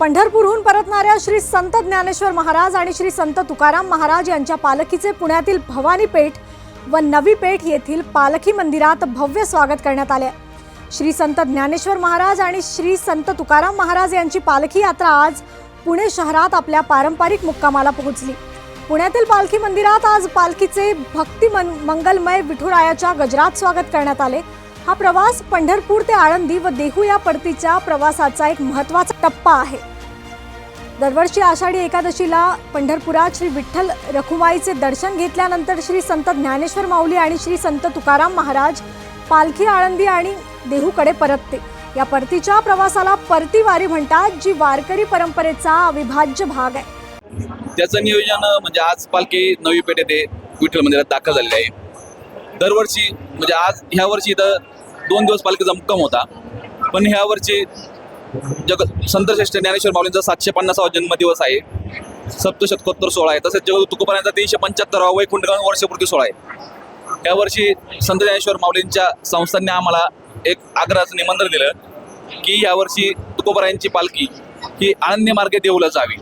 पंढरपूरहून परतणाऱ्या श्री संत ज्ञानेश्वर महाराज आणि श्री संत तुकाराम महाराज यांच्या पालखीचे पुण्यातील भवानी पेठ व नवी पेठ येथील पालखी मंदिरात भव्य स्वागत करण्यात आले. श्री संत ज्ञानेश्वर महाराज आणि श्री संत तुकाराम महाराज यांची पालखी यात्रा आज पुणे शहरात आपल्या पारंपरिक मुक्कामाला पोहोचली. पुण्यातील पालखी मंदिरात आज पालखीचे भक्ती मन- मंगलमय विठुरायाच्या गजरात स्वागत करण्यात आले. हा प्रवास पंढरपूर ते आळंदी व देहू या परतीच्या प्रवासाचा एक महत्त्वाचा टप्पा आहे. दरवर्षी आषाढी एकादशीला पंढरपुरात श्री विठ्ठल रखुमाईचे दर्शन घेतल्यानंतर श्री संत ज्ञानेश्वर माऊली आणि श्री संत तुकाराम महाराज पालखी आळंदी आणि देहूकडे परतते. या परतीच्या प्रवासाला परतीवारी म्हणतात जी वारकरी परंपरेचा अविभाज्य भाग आहे. त्याचं नियोजन म्हणजे आज पालखी नवी पेठ येथे विठ्ठल मंदिरात दाखल झालेली आहे. दरवर्षी म्हणजे आज ह्या वर्षी इथं दोन दिवस पालखीचा मुक्काम होता. पण ह्या वर्षी जग संतश्रेष्ठ ज्ञानेश्वर माऊलींचा सातशे पन्नासावा जन्मदिवस आहे. सप्तशतकोत्तर सोहळा आहे. तसेच जगद तुकोबारायांचा तीनशे पंच्याहत्तरावा वैकुंठगण वर्षपूर्ती सोहळा आहे. यावर्षी संत ज्ञानेश्वर माऊलींच्या संस्थांनी आम्हाला एक आग्रहाचं निमंत्रण दिलं की यावर्षी तुकोबारायांची पालखी ही आनंदी मार्गे देऊला जावी.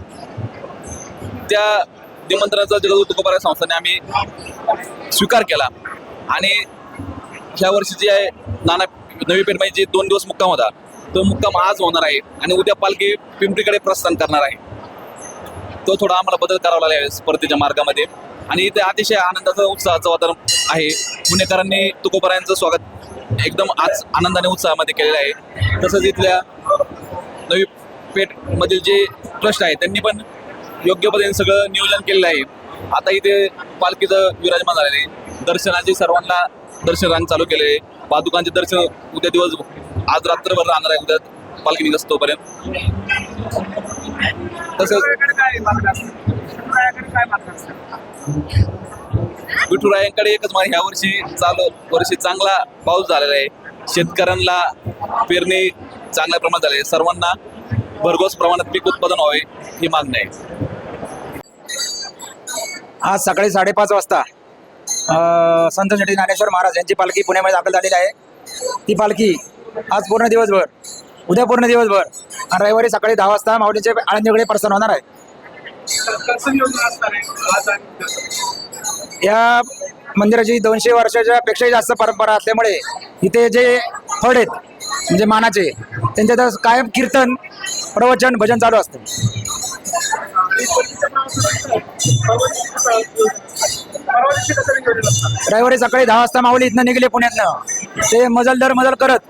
त्या निमंत्रणाचा जगदूत तुकोबारा संस्थाने आम्ही स्वीकार केला आणि ह्या वर्षी जे आहे नाना नवी पेठमध्ये जे दोन दिवस मुक्काम होता. तो मुक्काम आज होणार आहे आणि उद्या पालखी पिंपरीकडे प्रस्थान करणार आहे. तो थोडा आम्हाला बदल करावा लागला आहे स्पर्धेच्या मार्गामध्ये. आणि इथे अतिशय आनंदाचं उत्साहाचं वातावरण आहे. पुणेकरांनी तुकोबरायांचं स्वागत एकदम आज आनंदाने उत्साहामध्ये केलेलं आहे. तसंच इथल्या नवी पेठमधील जे ट्रस्ट आहे त्यांनी पण योग्य पद्धतीने सगळं नियोजन केलेलं आहे. आता इथे पालखीचं विराजमान झालेलं आहे. दर्शनाचे सर्वांना दर्शन रांग चालू केले आहे. पादुकांचे दर्शन उद्या दिवस आज रात्रभर राहणार आहे उद्या पालखी निघत तोपर्यंत. तसंच विठुरायांकडे एकच मान ह्या वर्षी चालू वर्षी चांगला पाऊस झालेला आहे. शेतकऱ्यांना पेरणी चांगल्या प्रमाणात झाली आहे. सर्वांना भरघोस प्रमाणात पीक उत्पादन व्हावे ही मागणी आहे. आज सकाळी साडेपाच वाजता अ, संत शेट्टी ज्ञानेश्वर महाराज यांची पालखी पुण्यामध्ये दाखल झालेली आहे. ती पालखी आज पूर्ण दिवसभर उद्या पूर्ण दिवसभर आणि रविवारी सकाळी दहा वाजता माऊलीचे आळंदीकडे प्रसन्न होणार आहे. या मंदिराची दोनशे वर्षाच्या पेक्षाही जास्त परंपरा असल्यामुळे इथे जे फड आहेत म्हणजे मानाचे त्यांच्यात कायम कीर्तन प्रवचन भजन चालू असतं. रविवारी सकाळी दहा वाजता माऊली इथनं निघले पुण्यातनं. ते मजल दर मजल करत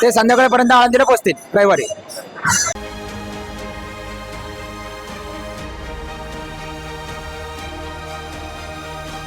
ते संध्याकाळपर्यंत आंधीला पोचतील रविवारी.